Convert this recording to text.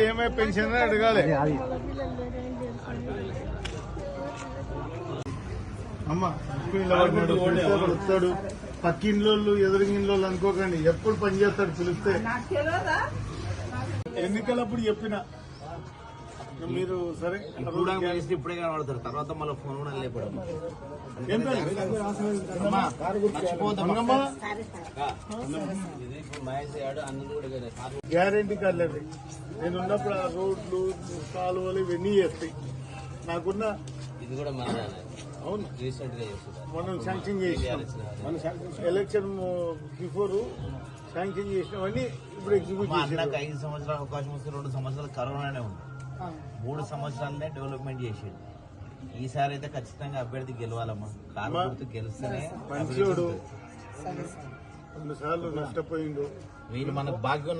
ఏమై పెన్షన్ అడగాలి అమ్మ పిల్ల వస్తాడు అనుకోకండి ఎప్పుడు పని చేస్తాడు పిలిస్తే ఎన్నికలప్పుడు చెప్పిన మీరు సరే ఇప్పుడు కూడా పిలిస్తే ఇప్పుడే కనబడతారు. తర్వాత మళ్ళీ ఫోన్ కూడా లేపడం. గ్యారంటీ కార్లేదు నేను ఉన్నప్పుడు ఆ రోడ్లు కాలువలు ఇవన్నీ చేస్తాయి. నాకున్న ఇది కూడా మన అవును. రీసెంట్గా మనం శాంక్షన్ చేసినాం. ఎలక్షన్ బిఫోర్ శాంక్షన్ చేసినవన్నీ ఇప్పుడు ఎగ్జిక్యూట్ చేసినాం ఐదు సంవత్సరాల అవకాశం వస్తే రెండు సంవత్సరాలు కరోనానే ఉంది. మూడు సంవత్సరాలనే డెవలప్మెంట్ చేసేది. ఈసారి అయితే ఖచ్చితంగా అభ్యర్థి గెలవాలమ్మా. కారు గుర్తు గెలిస్తేనే మంచోడు నష్టపోయిండు. వీళ్ళు మనకు భాగ్యం